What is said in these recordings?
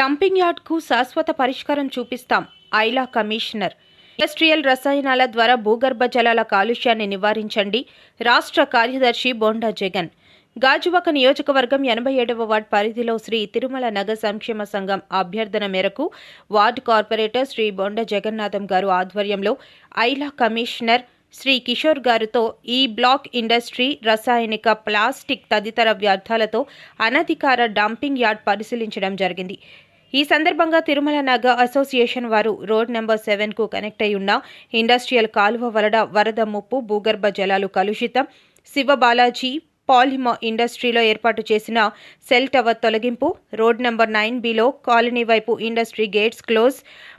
Dumping యార్డ్కు శాశ్వత పరిష్కారం చూపిస్తాం ఐలా కమిషనర్. ఇండస్ట్రియల్ రసాయనాల ద్వారా భూగర్భ జలాల కాలుష్యాన్ని నివారించండి రాష్ట్ర కార్యదర్శి బోండా జగన్. గాజువాక నియోజకవర్గం ఎనభై ఏడవ వార్డ్ పరిధిలో శ్రీ తిరుమల నగర సంక్షేమ సంఘం అభ్యర్థన మేరకు వార్డ్ కార్పొరేటర్ శ్రీ బొండ జగన్నాథం గారు ఆధ్వర్యంలో ఐలా కమిషనర్ శ్రీ కిషోర్ గారితో ఈ బ్లాక్ ఇండస్ట్రీ రసాయనిక ప్లాస్టిక్ తదితర వ్యర్థాలతో అనధికార డంపింగ్ యార్డ్ పరిశీలించడం జరిగింది. ఈ సందర్భంగా తిరుమల నగ అసోసియేషన్ వారు రోడ్ నెంబర్ సెవెన్కు కనెక్ట్ అయి ఉన్న ఇండస్ట్రియల్ కాలువ వలడ వరద ముప్పు భూగర్భ జలాలు కలుషితం. శివ బాలాజీ పాలిమ ఇండస్ట్రీలో ఏర్పాటు చేసిన సెల్ టవర్ తొలగింపు. Road number nine below colony వైపు industry gates close.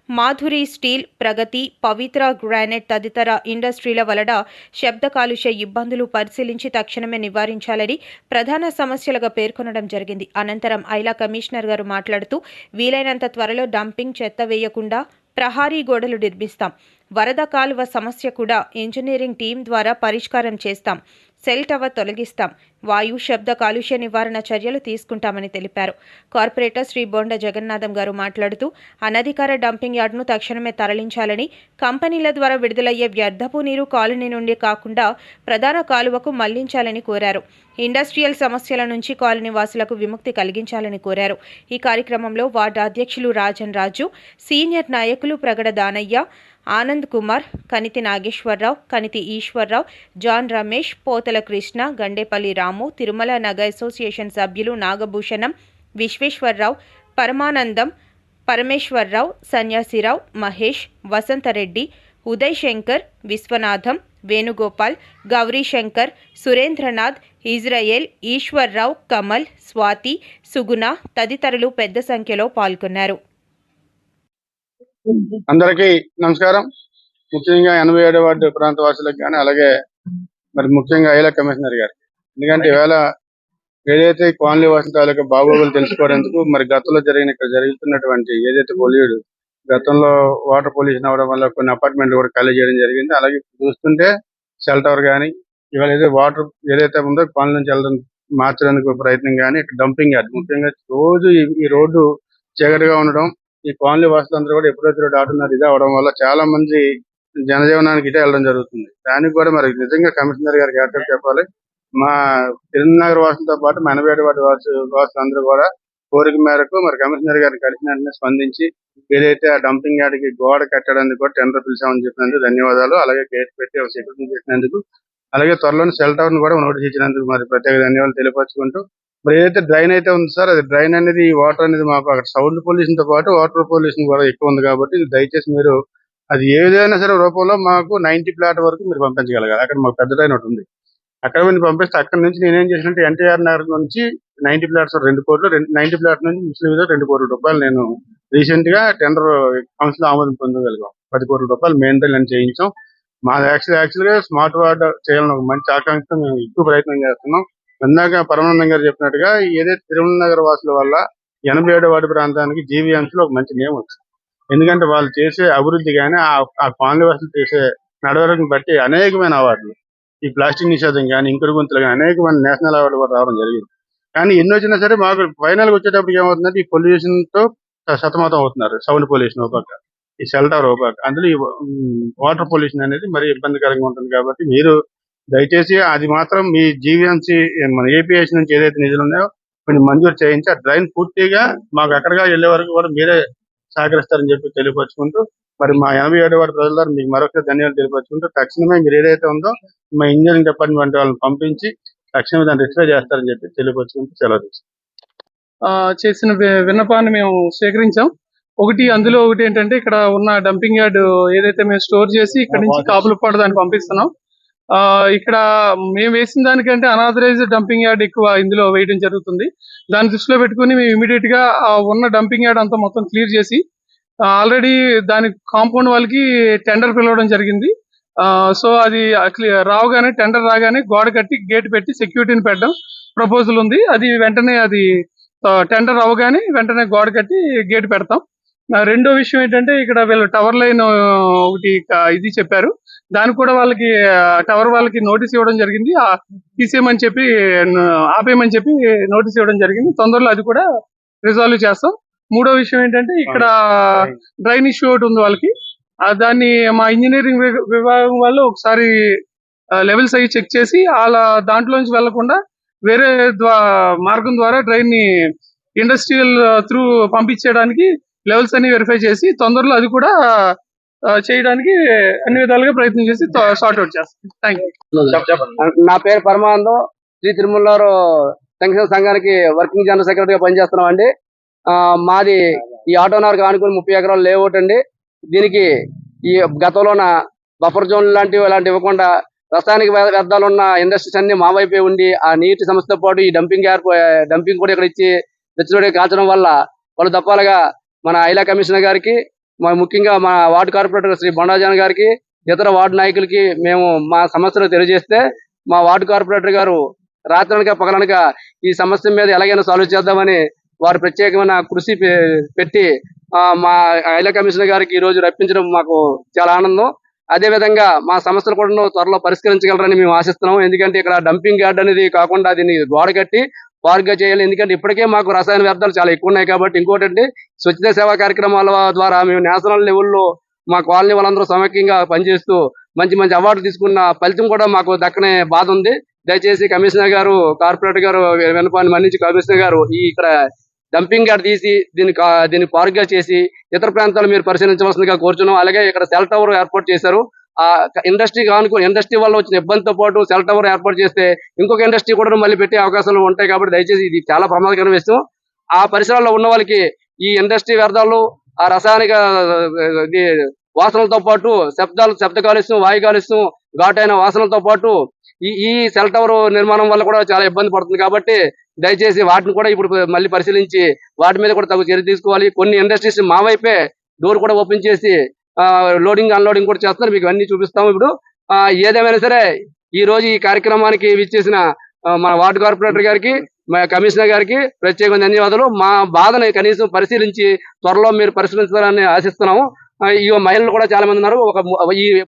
Madhuri steel Pragati Pavitra granite తదితర ఇండస్ట్రీల వలన శబ్ద కాలుష్య ఇబ్బందులు పరిశీలించి తక్షణమే నివారించాలని ప్రధాన సమస్యలుగా పేర్కొనడం జరిగింది. అనంతరం ఐలా కమిషనర్ గారు మాట్లాడుతూ వీలైనంత త్వరలో డంపింగ్ చెత్త వేయకుండా ప్రహారీ గోడలు నిర్మిస్తాం. వరద కాలువ సమస్య కూడా ఇంజనీరింగ్ టీం ద్వారా పరిష్కారం చేస్తాం. సెల్ టవర్ తొలగిస్తాం. వాయు శబ్ద కాలుష్య నివారణ చర్యలు తీసుకుంటామని తెలిపారు. కార్పొరేటర్ శ్రీ బొండ జగన్నాథం గారు మాట్లాడుతూ అనధికార డంపింగ్ యార్డ్ను తక్షణమే తరలించాలని కంపెనీల ద్వారా విడుదలయ్యే వ్యర్థపు నీరు కాలనీ నుండి కాకుండా ప్రధాన కాలువకు మళ్ళించాలని కోరారు. ఇండస్ట్రియల్ సమస్యల నుంచి కాలనీ వాసులకు విముక్తి కలిగించాలని కోరారు. ఈ కార్యక్రమంలో వార్డు అధ్యక్షులు రాజన్ రాజు సీనియర్ నాయకులు ప్రగడ దానయ్య ఆనంద్ కుమార్ కనితి నాగేశ్వరరావు కనితి ఈశ్వరరావు జాన్ రమేష్ పోతల కృష్ణ గండేపల్లి రాము తిరుమల నగ అసోసియేషన్ సభ్యులు నాగభూషణం విశ్వేశ్వరరావు పరమానందం పరమేశ్వరరావు సన్యాసిరావు మహేష్ వసంతరెడ్డి ఉదయ్ శంకర్ విశ్వనాథం వేణుగోపాల్ గౌరీశంకర్ సురేంద్రనాథ్ ఇజ్రాయెల్ ఈశ్వర్రావు కమల్ స్వాతి సుగుణ తదితరులు పెద్ద సంఖ్యలో పాల్గొన్నారు. అందరికీ నమస్కారం. ముఖ్యంగా ఎనభై ఏడవ వార్డు ప్రాంత వాసులకు కానీ అలాగే మరి ముఖ్యంగా ఐలా కమిషనర్ గారికి. ఎందుకంటే ఈవేళ ఏదైతే కాలనీ వాసుల తాలూకా బాగోగులు తెలుసుకోవడానికి మరి గతంలో జరిగిన ఇక్కడ జరుగుతున్నటువంటి ఏదైతే పొల్యూడ్ గతంలో వాటర్ పొల్యూషన్ అవడం వల్ల కొన్ని అపార్ట్మెంట్లు కూడా ఖాళీ చేయడం జరిగింది. అలాగే చూస్తుంటే సెల్ టవర్ కానీ ఇవాళ ఏదైతే వాటర్ ఏదైతే ఉందో కాలనీ నుంచి వెళ్ళడం మార్చడానికి ప్రయత్నం కానీ ఇక్కడ డంపింగ్ యార్డ్. ముఖ్యంగా రోజు ఈ రోడ్డు చీకటిగా ఉండడం ఈ కాలనీ వాసులందరూ కూడా ఎప్పుడైతే దాటున్నారు. ఇది అవడం వల్ల చాలా మంది జనజీవనానికి ఇటే వెళ్ళడం జరుగుతుంది. దానికి కూడా మరి నిజంగా కమిషనర్ గారికి ఏర్పాటు చెప్పాలి. మా తిరునగర్ వాసులతో పాటు మా వాటి వాసు వాసులందరూ కూడా కోరిక మేరకు మరి కమిషనర్ గారిని కలిసిన వెంటనే స్పందించి ఏదైతే ఆ డంపింగ్ యార్డ్కి గోడ కట్టడానికి కూడా టెండర్ పిలిచామని చెప్పినందుకు ధన్యవాదాలు. అలాగే గేట్ పెట్టి సెక్యూరిటీ చేసినందుకు అలాగే త్వరలోనే సెల్ టవర్ కూడా నోటీస్ ఇచ్చినందుకు మరి ప్రత్యేక ధన్యవాదాలు తెలియపరచుకుంటూ మరి ఏదైతే డ్రైన్ అయితే ఉంది సార్ అది డ్రైన్ అనేది వాటర్ అనేది మాకు అక్కడ సౌండ్ పొల్యూషన్తో పాటు వాటర్ పొల్యూషన్ కూడా ఎక్కువ ఉంది కాబట్టి దయచేసి మీరు అది ఏదైనా సరే రూపంలో మాకు నైన్టీ ప్లాట్ వరకు మీరు పంపించగలగాలి. అక్కడ మాకు పెద్ద డ్రైన్ ఒకటి ఉంది. అక్కడ మీరు పంపిస్తే అక్కడ నుంచి నేనేం చేసినట్టు ఎన్టీఆర్ నగర్ నుంచి నైన్టీ ప్లాట్స్ రెండు కోట్లు నైన్టీ ప్లాట్ నుంచి ముస్లిం రెండు కోట్ల రూపాయలు నేను రీసెంట్గా టెండర్ కౌన్సిల్ ఆమోదం పొందగలిగాం. పది కోట్ల రూపాయలు మెయిన్ డ్రైన్ చేయించాం. మా యాక్చువల్ యాక్చువల్గా స్మార్ట్ వార్డ్ చేయాలని ఒక మంచి ఆకాంక్షతో మేము ఎక్కువ ప్రయత్నం చేస్తున్నాం. ఇందాక పరమానందం గారు చెప్పినట్టుగా ఏదైతే తిరుమల నగర వాసుల వల్ల ఎనభై ఏడో వార్డు ప్రాంతానికి జీవీఎంసీ లో ఒక మంచి నేమ్ వచ్చింది. ఎందుకంటే వాళ్ళు చేసే అభివృద్ధి కానీ ఆ కాలనీ వాసులు చేసే నడవడికను బట్టి అనేకమైన అవార్డులు ఈ ప్లాస్టిక్ నిషేధం కానీ ఇంకుడు గుంతలు కానీ అనేకమైన నేషనల్ అవార్డు కూడా రావడం జరిగింది. కానీ ఎన్ని వచ్చినా సరే మాకు ఫైనల్ వచ్చేటప్పుడు ఏమవుతుందంటే ఈ పొల్యూషన్తో సతమతం అవుతున్నారు. సౌండ్ పొల్యూషన్ ఒక పక్క ఈ షెల్టర్ ఒక పక్క. అందులో ఈ వాటర్ పొల్యూషన్ అనేది మరి ఇబ్బందికరంగా ఉంటుంది కాబట్టి మీరు దయచేసి అది మాత్రం మీ జీవీఎంసీ మన ఏపీఎస్ నుంచి ఏదైతే నిధులు ఉన్నాయో కొన్ని మంజూరు చేయించి ఆ డ్రైన్ పూర్తిగా మాకు ఎక్కడిగా వెళ్ళే వరకు కూడా మీరే సహకరిస్తారని చెప్పి తెలియపరుచుకుంటూ మరి మా ఎనభై ఏడు వారి ప్రజల ద్వారా మీకు మరొకసారి ధన్యవాదాలు తెలియపరుచుకుంటూ తక్షణమే మీరు ఏదైతే ఉందో మా ఇంజనీరింగ్ డిపార్ట్మెంట్ వాళ్ళని పంపించి తక్షణమే దాన్ని రిజిస్టర్ చేస్తారని చెప్పి తెలియపరుచుకుంటూ సెలవు చేసిన విన్నపాన్ని మేము స్వీకరించాం ఒకటి అందులో ఒకటి ఏంటంటే ఇక్కడ ఉన్న డంపింగ్ యార్డ్ ఏదైతే మేము స్టోర్ చేసి ఇక్కడ నుంచి కాపులపాడు దాన్ని పంపిస్తున్నాం. ఇక్కడ మేము వేసిన దానికంటే అనాథరైజ్డ్ డంపింగ్ యార్డ్ ఎక్కువ ఇందులో వేయడం జరుగుతుంది. దాన్ని దృష్టిలో పెట్టుకుని మేము ఇమీడియట్గా ఉన్న డంపింగ్ యార్డ్ అంతా మొత్తం క్లియర్ చేసి ఆల్రెడీ దాని కాంపౌండ్ వాళ్ళకి టెండర్ పిలవడం జరిగింది. సో అది clear- రావగానే టెండర్ రాగానే గోడ కట్టి గేట్ పెట్టి సెక్యూరిటీని పెట్టడం ప్రపోజల్ ఉంది. అది వెంటనే అది టెండర్ అవ్వగానే వెంటనే గోడ కట్టి గేట్ పెడతాం. రెండో విషయం ఏంటంటే ఇక్కడ వీళ్ళు టవర్ లైన్ ఒకటి ఇది చెప్పారు. దానికి కూడా వాళ్ళకి టవర్ వాళ్ళకి నోటీస్ ఇవ్వడం జరిగింది. ఆ, తీసేయమని చెప్పి ఆపేయమని చెప్పి నోటీస్ ఇవ్వడం జరిగింది. తొందరలో అది కూడా రిజాల్వ్ చేస్తాం. మూడో విషయం ఏంటంటే ఇక్కడ డ్రైన్ ఇష్యూ ఒకటి ఉంది వాళ్ళకి. దాన్ని మా ఇంజనీరింగ్ విభాగం వాళ్ళు ఒకసారి లెవెల్స్ అయ్యి చెక్ చేసి వాళ్ళ దాంట్లోంచి వెళ్ళకుండా వేరే మార్గం ద్వారా డ్రైన్ని ఇండస్ట్రియల్ త్రూ పంపించేయడానికి లెవెల్స్ అన్ని వెరిఫై చేసి తొందరలో అది కూడా చేయడానికి అన్ని విధాలుగా ప్రయత్నం చేసి సార్ట్ అవుట్ చేస్తాం. థ్యాంక్ యూ నా పేరు పరమానందం. శ్రీ తిరుమలలో సంక్షేమ సంఘానికి వర్కింగ్ జనరల్ సెక్రటరీగా పనిచేస్తున్నాం అండి ఆ, మాది ఈ ఆటోనార్కి ఆనుకుని ముప్పై ఎకరాలు లేఅవుట్ అండి. దీనికి ఈ గతంలోన బఫర్ జోన్ లాంటివి ఇలాంటివి ఇవ్వకుండా రసాయనిక వ్య- వ్యర్థాలు ఉన్న ఇండస్ట్రీస్ అన్ని మా వైపే ఉండి ఆ నీటి సమస్యతో పాటు ఈ డంపింగ్ డంపింగ్ కూడా ఇక్కడ ఇచ్చి వెచ్చలోడి కాల్చడం వల్ల వాళ్ళు దప్పాలుగా మన ఐలా కమిషనర్ గారికి మా ముఖ్యంగా మా వార్డు కార్పొరేటర్ శ్రీ బొండాజాన్ గారికి ఇతర వార్డు నాయకులకి మేము మా సమస్యలు తెలియజేస్తే మా వార్డు కార్పొరేటర్ గారు రాత్రనక పగలనక ఈ సమస్య మీద ఎలాగైనా సాల్వ్ చేద్దామని వారు ప్రత్యేకమైన కృషి పె- పెట్టి మా ఐలా కమిషనర్ గారికి ఈ రోజు రప్పించడం మాకు చాలా ఆనందం. అదే విధంగా మా సమస్యలు కూడా త్వరలో పరిష్కరించగలరని మేము ఆశిస్తున్నాం. ఎందుకంటే ఇక్కడ డంపింగ్ యార్డ్ అనేది కాకుండా దీన్ని గోడ కట్టి పార్క్గా చేయాలి. ఎందుకంటే ఇప్పటికే మాకు రసాయన వ్యర్థాలు చాలా ఎక్కువ ఉన్నాయి కాబట్టి ఇంకోటి అంటే స్వచ్ఛత సేవా కార్యక్రమాల ద్వారా మేము నేషనల్ లెవెల్లో మా కాలనీ వాళ్ళందరూ సమైక్యంగా పనిచేస్తూ మంచి మంచి అవార్డు తీసుకున్న ఫలితం కూడా మాకు దక్కనే బాధ ఉంది. దయచేసి కమిషనర్ గారు కార్పొరేటర్ గారు వినపాన్ని మన్నించి కమిషనర్ గారు ఈ ఇక్కడ డంపింగ్ యార్డ్ తీసి దీన్ని దీన్ని పార్క్గా చేసి ఇతర ప్రాంతాలు మీరు పరిశీలించవలసిందిగా కోరుచున్నాం. అలాగే ఇక్కడ సెల్ టవర్ ఏర్పాటు చేశారు. ఆ ఇండస్ట్రీ ఆనుకుని ఇండస్ట్రీ వల్ల వచ్చిన ఇబ్బందితో పాటు సెల్ టవర్ ఏర్పాటు చేస్తే ఇంకొక ఇండస్ట్రీ కూడా మళ్ళీ పెట్టే అవకాశాలు ఉంటాయి కాబట్టి దయచేసి ఇది చాలా ప్రమాదకరమైన విషయం. ఆ పరిసరాల్లో ఉన్న వాళ్ళకి ఈ ఇండస్ట్రీ వ్యర్థాలు ఆ రసాయనిక వాసనలతో పాటు శబ్దాలు శబ్ద కాలుష్యం వాయు కాలుష్యం ఘాటైన వాసనలతో పాటు ఈ ఈ సెల్ టవర్ నిర్మాణం వల్ల కూడా చాలా ఇబ్బంది పడుతుంది కాబట్టి దయచేసి వాటిని కూడా ఇప్పుడు మళ్ళీ పరిశీలించి వాటి మీద కూడా తగు చర్య తీసుకోవాలి. కొన్ని ఇండస్ట్రీస్ మా వైపే డోర్ కూడా ఓపెన్ చేసి లోడింగ్ అన్లోడింగ్ కూడా చేస్తున్నారు. మీకు అన్ని చూపిస్తాము. ఇప్పుడు ఏదేమైనా సరే ఈ రోజు ఈ కార్యక్రమానికి విచ్చేసిన మన వార్డు కార్పొరేటర్ గారికి మా కమిషనర్ గారికి ప్రత్యేకంగా ధన్యవాదాలు. మా బాధను కనీసం పరిశీలించి త్వరలో మీరు పరిశీలించాలని ఆశిస్తున్నాము. ఈ మహిళలు కూడా చాలా మంది ఉన్నారు. ఒక ఈ